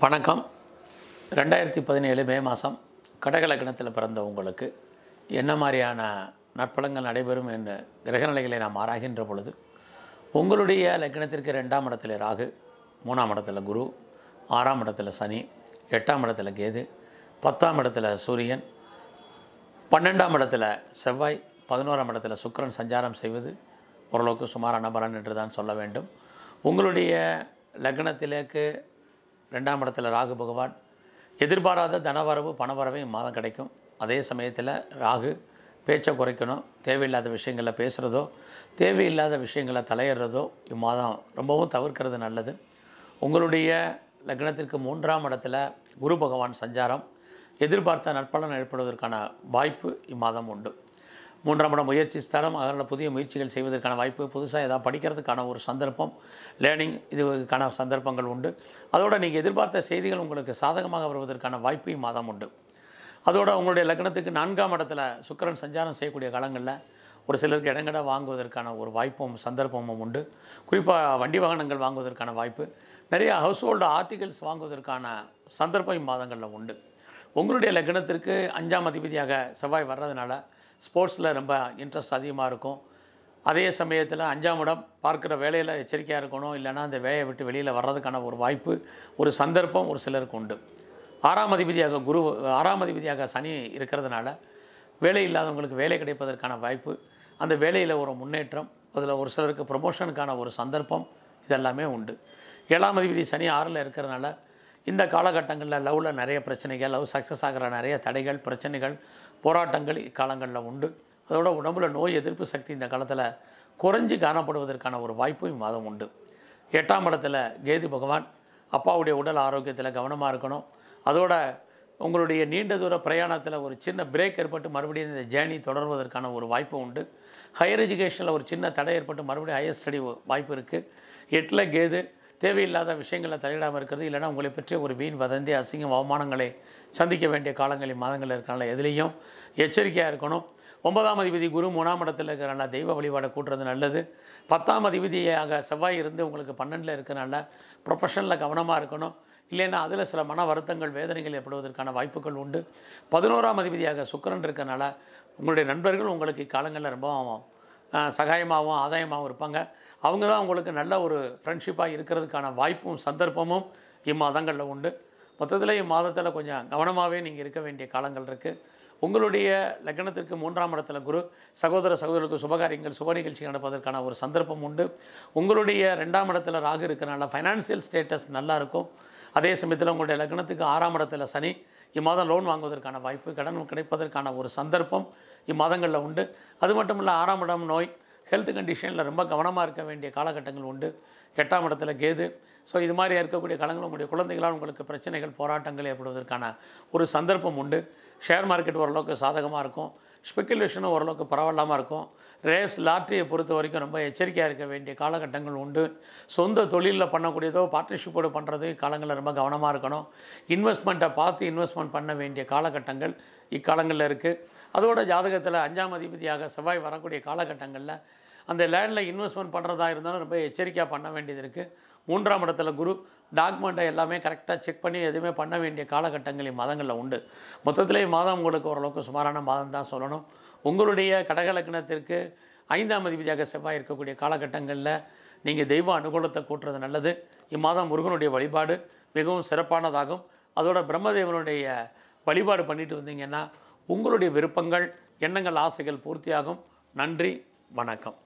வணக்கம். ரெண்டாயிரத்தி பதினேழு மே மாதம் கடகலக்கணத்தில் பிறந்த உங்களுக்கு என்ன மாதிரியான நற்பலங்கள் நடைபெறும் என்று கிரகநிலைகளை நாம் ஆராய்கின்ற பொழுது உங்களுடைய லக்கணத்திற்கு ரெண்டாம் இடத்துல ராகு மூணாம் இடத்துல குரு ஆறாம் இடத்துல சனி எட்டாம் இடத்துல கேது பத்தாம் இடத்துல சூரியன் பன்னெண்டாம் இடத்துல செவ்வாய் பதினோராம் இடத்துல சுக்கிரன் சஞ்சாரம் செய்வது ஓரளவுக்கு சுமாரான பலன் என்று தான் சொல்ல வேண்டும். உங்களுடைய லக்னத்திலேக்கு ரெண்டாம் இடத்துல ராகு பகவான். எதிர்பாராத தனவரவு பணவரவு இம்மாதம் கிடைக்கும். அதே சமயத்தில் ராகு பேச்சை குறைக்கணும். தேவையில்லாத விஷயங்களில் பேசுகிறதோ தேவையில்லாத விஷயங்களை தலையிடுறதோ இம்மாதம் ரொம்பவும் தவிர்க்கிறது நல்லது. உங்களுடைய லக்னத்திற்கு மூன்றாம் இடத்துல குரு பகவான் சஞ்சாரம். எதிர்பார்த்த நற்பலன் ஏற்படுவதற்கான வாய்ப்பு இம்மாதம் உண்டு. மூன்றாம் இடம் முயற்சி ஸ்தலம் அதனால் புதிய முயற்சிகள் செய்வதற்கான வாய்ப்பு புதுசாக ஏதாவது படிக்கிறதுக்கான ஒரு சந்தர்ப்பம் லேர்னிங் இதுக்கான சந்தர்ப்பங்கள் உண்டு. அதோடு நீங்கள் எதிர்பார்த்த செய்திகள் உங்களுக்கு சாதகமாக வருவதற்கான வாய்ப்பையும் மாதம் உண்டு. அதோடு உங்களுடைய லக்னத்துக்கு நான்காம் இடத்துல சுக்கிரன் சஞ்சாரம் செய்யக்கூடிய காலங்களில் ஒரு சிலருக்கு இடங்கட வாங்குவதற்கான ஒரு வாய்ப்பும் சந்தர்ப்பமும் உண்டு. குறிப்பாக வண்டி வாகனங்கள் வாங்குவதற்கான வாய்ப்பு. நிறைய ஹவுஸ் ஹோல்டு ஆர்டிகல்ஸ் வாங்குவதற்கான சந்தர்ப்பம் மாதங்களில் உண்டு. உங்களுடைய லக்னத்திற்கு அஞ்சாம் அதிபதியாக செவ்வாய் வர்றதுனால ஸ்போர்ட்ஸில் ரொம்ப இன்ட்ரெஸ்ட் அதிகமாக இருக்கும். அதே சமயத்தில் அஞ்சாம் இடம் பார்க்குற வேலையில் எச்சரிக்கையாக இருக்கணும். இல்லைன்னா அந்த வேலையை விட்டு வெளியில் வர்றதுக்கான ஒரு வாய்ப்பு ஒரு சந்தர்ப்பம் ஒரு சிலருக்கு உண்டு. ஆறாம் அதிபதியாக குரு ஆறாம் அதிபதியாக சனி இருக்கிறதுனால வேலை இல்லாதவங்களுக்கு வேலை கிடைப்பதற்கான வாய்ப்பு அந்த வேலையில் ஒரு முன்னேற்றம் அதில் ஒரு சிலருக்கு ப்ரொமோஷனுக்கான ஒரு சந்தர்ப்பம் இதெல்லாமே உண்டு. ஏழாம் அதிபதி சனி ஆறில் இருக்கிறதுனால இந்த காலகட்டங்களில் லவ்வில் நிறைய பிரச்சனைகள் லவ் சக்ஸஸ் ஆகிற நிறைய தடைகள் பிரச்சனைகள் போராட்டங்கள் இக்காலங்களில் உண்டு. அதோட உடம்புல நோய் எதிர்ப்பு சக்தி இந்த காலத்தில் குறைஞ்சி காணப்படுவதற்கான ஒரு வாய்ப்பும் இம்மாதம் உண்டு. எட்டாம் இடத்துல கேது பகவான் அப்பாவுடைய உடல் ஆரோக்கியத்தில் கவனமாக இருக்கணும். அதோட உங்களுடைய நீண்ட தூர பிரயாணத்தில் ஒரு சின்ன பிரேக் ஏற்பட்டு மறுபடியும் இந்த ஜேர்னி தொடர்வதற்கான ஒரு வாய்ப்பு உண்டு. ஹையர் எஜுகேஷனில் ஒரு சின்ன தடை ஏற்பட்டு மறுபடியும் ஹையர் ஸ்டடி வாய்ப்பு இருக்குது எட்டில் கேது தேவையில்லாத விஷயங்களை தலையிடாமல் இருக்கிறது. இல்லைனா உங்களை பற்றிய ஒரு வீண் வதந்தி அசிங்கம் அவமானங்களை சந்திக்க வேண்டிய காலங்களில் மாதங்கள் இருக்கனால எதுலேயும் எச்சரிக்கையாக இருக்கணும். ஒன்பதாம் அதிபதி குரு மூணாம் இடத்துல இருக்கிறனால தெய்வ வழிபாடை கூட்டுறது நல்லது. பத்தாம் அதிபதியாக செவ்வாய் இருந்து உங்களுக்கு பன்னெண்டில் இருக்கிறனால ப்ரொஃபஷனில் கவனமாக இருக்கணும். இல்லைன்னா அதில் சில மன வருத்தங்கள் வேதனைகள் ஏற்படுவதற்கான வாய்ப்புகள் உண்டு. பதினோராம் அதிபதியாக சுக்கரன் இருக்கனால உங்களுடைய நண்பர்கள் உங்களுக்கு இக்காலங்களில் ரொம்ப சகாயமாகவும் ஆதாயமாகவும் இருப்பாங்க. அவங்க தான் உங்களுக்கு நல்ல ஒரு ஃப்ரெண்ட்ஷிப்பாக இருக்கிறதுக்கான வாய்ப்பும் சந்தர்ப்பமும் இம்மாதங்களில் உண்டு. மொத்தத்தில் இம்மாதத்தில் கொஞ்சம் கவனமாகவே நீங்கள் இருக்க வேண்டிய காலங்கள் இருக்குது உங்களுடைய லக்னத்திற்கு மூன்றாம் இடத்துல குரு சகோதர சகோதரர்களுக்கு சுபகாரியங்கள் சுப நிகழ்ச்சி நடப்பதற்கான ஒரு சந்தர்ப்பம் உண்டு. உங்களுடைய ரெண்டாம் இடத்துல ராகு இருக்கிறனால ஃபைனான்சியல் ஸ்டேட்டஸ் நல்லா இருக்கும் அதே சமயத்தில் உங்களுடைய லக்னத்துக்கு ஆறாம் இடத்துல சனி இம்மாதம் லோன் வாங்குவதற்கான வாய்ப்பு கடன் கிடைப்பதற்கான ஒரு சந்தர்ப்பம் இம்மாதங்களில் உண்டு. அது மட்டும் இல்லை ஆறாம் இடம் நோய் ஹெல்த் கண்டிஷனில் ரொம்ப கவனமாக இருக்க வேண்டிய காலகட்டங்கள் உண்டு. எட்டாம் இடத்துல கேது. ஸோ இது மாதிரி இருக்கக்கூடிய காலங்கள் உங்களுடைய குழந்தைகளால் உங்களுக்கு பிரச்சனைகள் போராட்டங்கள் ஏற்படுவதற்கான ஒரு சந்தர்ப்பம் உண்டு. ஷேர் மார்க்கெட் ஓரளவுக்கு சாதகமாக இருக்கும். ஸ்பெக்குலேஷனும் ஓரளவுக்கு பரவாயில்லாமல் இருக்கும். ரேஸ் லாட்ரியை பொறுத்த வரைக்கும் ரொம்ப எச்சரிக்கையாக இருக்க வேண்டிய காலகட்டங்கள் உண்டு. சொந்த தொழிலில் பண்ணக்கூடியதோ பார்ட்னர்ஷிப்போடு பண்ணுறது காலங்களில் ரொம்ப கவனமாக இருக்கணும். இன்வெஸ்ட்மெண்ட்டை பார்த்து இன்வெஸ்ட்மெண்ட் பண்ண வேண்டிய காலகட்டங்கள் இக்காலங்களில் இருக்குது அதோட ஜாதகத்தில் அஞ்சாம் அதிபதியாக செவ்வாய் வரக்கூடிய காலகட்டங்களில் அந்த லேண்டில் இன்வெஸ்ட்மெண்ட் பண்ணுறதா இருந்தாலும் ரொம்ப எச்சரிக்கையாக பண்ண வேண்டியது இருக்குது மூன்றாம் இடத்துல குரு டாக்குமெண்ட்டை எல்லாமே கரெக்டாக செக் பண்ணி எதுவுமே பண்ண வேண்டிய காலகட்டங்கள் மாதங்களில் உண்டு. மொத்தத்திலே மாதம் உங்களுக்கு ஓரளவுக்கு சுமாரான மாதம் தான் சொல்லணும். உங்களுடைய கடகலக்கணத்திற்கு ஐந்தாம் அதிபதியாக செவ்வாய் இருக்கக்கூடிய காலகட்டங்களில் நீங்கள் தெய்வ அனுகூலத்தை கூட்டுறது நல்லது. இம்மாதம் முருகனுடைய வழிபாடு மிகவும் சிறப்பானதாகும். அதோட பிரம்மதேவனுடைய வழிபாடு பண்ணிட்டு வந்தீங்கன்னா உங்களுடைய விருப்பங்கள் எண்ணங்கள் ஆசைகள் பூர்த்தியாகும். நன்றி வணக்கம்.